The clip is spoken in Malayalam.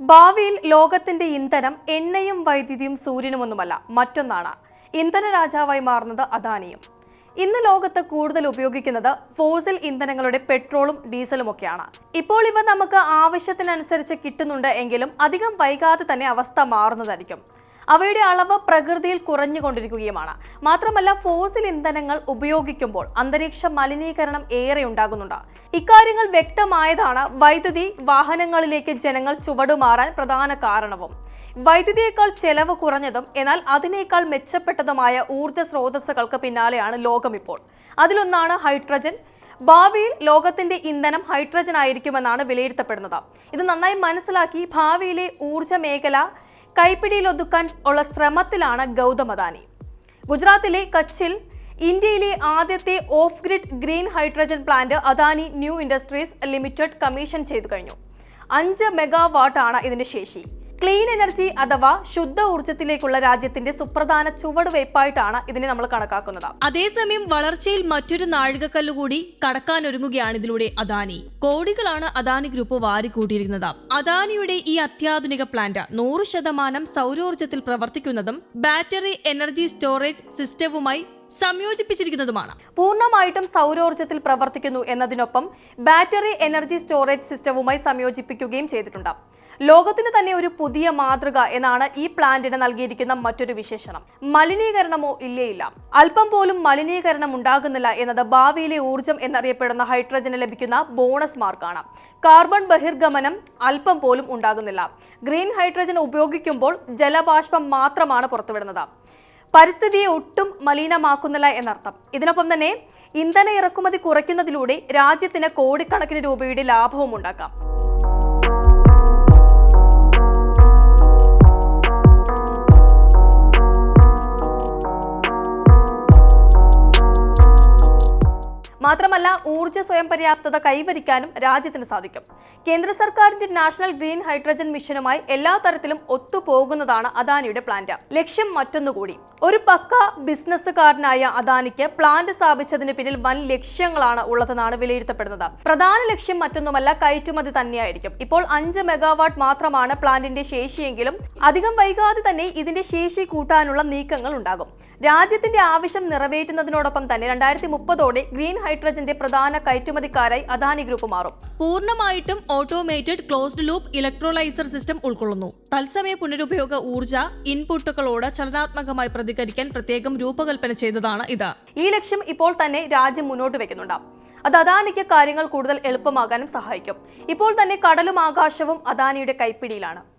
ഭാവിയിൽ ലോകത്തിന്റെ ഇന്ധനം എണ്ണയും വൈദ്യുതിയും സൂര്യനുമൊന്നുമല്ല മറ്റൊന്നാണ്. ഇന്ധന രാജാവായി മാറുന്നത് അദാനിയും. ഇന്ന് ലോകത്ത് കൂടുതൽ ഉപയോഗിക്കുന്നത് ഫോസിൽ ഇന്ധനങ്ങളുടെ പെട്രോളും ഡീസലും ഒക്കെയാണ് ഇപ്പോൾ ഇവ നമുക്ക് ആവശ്യത്തിനനുസരിച്ച് കിട്ടുന്നുണ്ട് എങ്കിലും അധികം വൈകാതെ തന്നെ അവസ്ഥ മാറുന്നതായിരിക്കും. അവയുടെ അളവ് പ്രകൃതിയിൽ കുറഞ്ഞുകൊണ്ടിരിക്കുകയുമാണ്. മാത്രമല്ല ഫോസിൽ ഇന്ധനങ്ങൾ ഉപയോഗിക്കുമ്പോൾ അന്തരീക്ഷ മലിനീകരണം ഏറെ ഉണ്ടാകുന്നുണ്ട്. ഇക്കാര്യങ്ങൾ വ്യക്തമായതാണ് വൈദ്യുതി വാഹനങ്ങളിലേക്ക് ജനങ്ങൾ ചുവടുമാറാൻ പ്രധാന കാരണവും. വൈദ്യുതിയേക്കാൾ ചെലവ് കുറഞ്ഞതും എന്നാൽ അതിനേക്കാൾ മെച്ചപ്പെട്ടതുമായ ഊർജ സ്രോതസ്സുകൾക്ക് പിന്നാലെയാണ് ലോകം ഇപ്പോൾ. അതിലൊന്നാണ് ഹൈഡ്രജൻ. ഭാവിയിൽ ലോകത്തിന്റെ ഇന്ധനം ഹൈഡ്രജൻ ആയിരിക്കുമെന്നാണ് വിലയിരുത്തപ്പെടുന്നത്. ഇത് നന്നായി മനസ്സിലാക്കി ഭാവിയിലെ ഊർജ മേഖല കൈപ്പിടിയിൽ ഒതുക്കാൻ ഉള്ള ശ്രമത്തിലാണ് ഗൗതം അദാനി ഗുജറാത്തിലെ കച്ചിൽ ഇന്ത്യയിലെ ആദ്യത്തെ off grid green hydrogen plant Adani new industries limited commission ചെയ്തു കഴിഞ്ഞു. അഞ്ച് മെഗാവാട്ട് ആണ് ഇതിന്റെ ശേഷി. ക്ലീൻ എനർജി അഥവാ ശുദ്ധ ഊർജത്തിലേക്കുള്ള രാജ്യത്തിന്റെ സുപ്രധാന ചുവടുവയ്പായിട്ടാണ് ഇതിനെ നമ്മൾ കണക്കാക്കുന്നത്. അതേസമയം വളർച്ചയിൽ മറ്റൊരു നാഴികക്കല്ലുകൂടി കടക്കാനൊരുങ്ങുകയാണ് ഇതിലൂടെ അദാനി. കോടികളാണ് അദാനി ഗ്രൂപ്പ് വാരിക്കൂട്ടിയിരിക്കുന്നത്. അദാനിയുടെ ഈ അത്യാധുനിക പ്ലാന്റ് നൂറ് ശതമാനം സൗരോർജത്തിൽ പ്രവർത്തിക്കുന്നതും ബാറ്ററി എനർജി സ്റ്റോറേജ് സിസ്റ്റവുമായി സംയോജിപ്പിച്ചിരിക്കുന്നതുമാണ്. പൂർണമായിട്ടും സൗരോർജത്തിൽ പ്രവർത്തിക്കുന്നു എന്നതിനൊപ്പം ബാറ്ററി എനർജി സ്റ്റോറേജ് സിസ്റ്റവുമായി സംയോജിപ്പിക്കുകയും ചെയ്തിട്ടുണ്ട്. ലോകത്തിന് തന്നെ ഒരു പുതിയ മാതൃക എന്നാണ് ഈ പ്ലാന്റിന് നൽകിയിരിക്കുന്ന മറ്റൊരു വിശേഷണം. മലിനീകരണമോ ഇല്ലേ ഇല്ല അല്പം പോലും മലിനീകരണം ഉണ്ടാകുന്നില്ല എന്നത് ഭാവിയിലെ ഊർജം എന്നറിയപ്പെടുന്ന ഹൈഡ്രജന് ലഭിക്കുന്ന ബോണസ് മാർക്കാണ്. കാർബൺ ബഹിർഗമനം അല്പം പോലും ഉണ്ടാകുന്നില്ല. ഗ്രീൻ ഹൈഡ്രജൻ ഉപയോഗിക്കുമ്പോൾ ജലബാഷ്പം മാത്രമാണ് പുറത്തുവിടുന്നത്. പരിസ്ഥിതിയെ ഒട്ടും മലിനമാക്കുന്നില്ല എന്നർത്ഥം. ഇതിനൊപ്പം തന്നെ ഇന്ധന ഇറക്കുമതി കുറയ്ക്കുന്നതിലൂടെ രാജ്യത്തിന് കോടിക്കണക്കിന് രൂപയുടെ ലാഭവും ഉണ്ടാക്കാം. മാത്രമല്ല ഊർജ സ്വയം പര്യാപ്തത കൈവരിക്കാനും രാജ്യത്തിന് സാധിക്കും. കേന്ദ്ര സർക്കാരിന്റെ നാഷണൽ ഗ്രീൻ ഹൈഡ്രജൻ മിഷനുമായി എല്ലാ തരത്തിലും ഒത്തുപോകുന്നതാണ് അദാനിയുടെ പ്ലാന്റ്. ലക്ഷ്യം മറ്റൊന്നുകൂടി. ഒരു പക്ക ബിസിനസ്സുകാരനായ അദാനിക്ക് പ്ലാന്റ് സ്ഥാപിച്ചതിന് പിന്നിൽ വൻ ലക്ഷ്യങ്ങളാണ് ഉള്ളതെന്നാണ് വിലയിരുത്തപ്പെടുന്നത്. പ്രധാന ലക്ഷ്യം മറ്റൊന്നുമല്ല കയറ്റുമതി തന്നെയായിരിക്കും. ഇപ്പോൾ അഞ്ച് മെഗാവാട്ട് മാത്രമാണ് പ്ലാന്റിന്റെ ശേഷിയെങ്കിലും അധികം വൈകാതെ തന്നെ ഇതിന്റെ ശേഷി കൂട്ടാനുള്ള നീക്കങ്ങൾ ഉണ്ടാകും. രാജ്യത്തിന്റെ ആവശ്യം നിറവേറ്റുന്നതിനോടൊപ്പം തന്നെ രണ്ടായിരത്തി മുപ്പതോടെ ഗ്രീൻ ഹൈഡ്രജന്റെ പ്രധാന കയറ്റുമതിക്കാരായി അദാനി ഗ്രൂപ്പ് മാറും. പൂർണമായിട്ടും automated closed loop electrolyser system ഉൾക്കൊള്ളുന്നു. തത്സമയ പുനരുപയോഗ ഊർജ ഇൻപുട്ടുകളോട് ചലനാത്മകമായി പ്രതികരിക്കാൻ പ്രത്യേകം രൂപകൽപ്പന ചെയ്തതാണ് ഇത്. ഈ ലക്ഷ്യം ഇപ്പോൾ തന്നെ രാജ്യം മുന്നോട്ട് വെക്കുന്നുണ്ട്. അത് അദാനിക്ക് കാര്യങ്ങൾ കൂടുതൽ എളുപ്പമാകാനും സഹായിക്കും. ഇപ്പോൾ തന്നെ കടലും ആകാശവും അദാനിയുടെ കൈപ്പിടിയിലാണ്.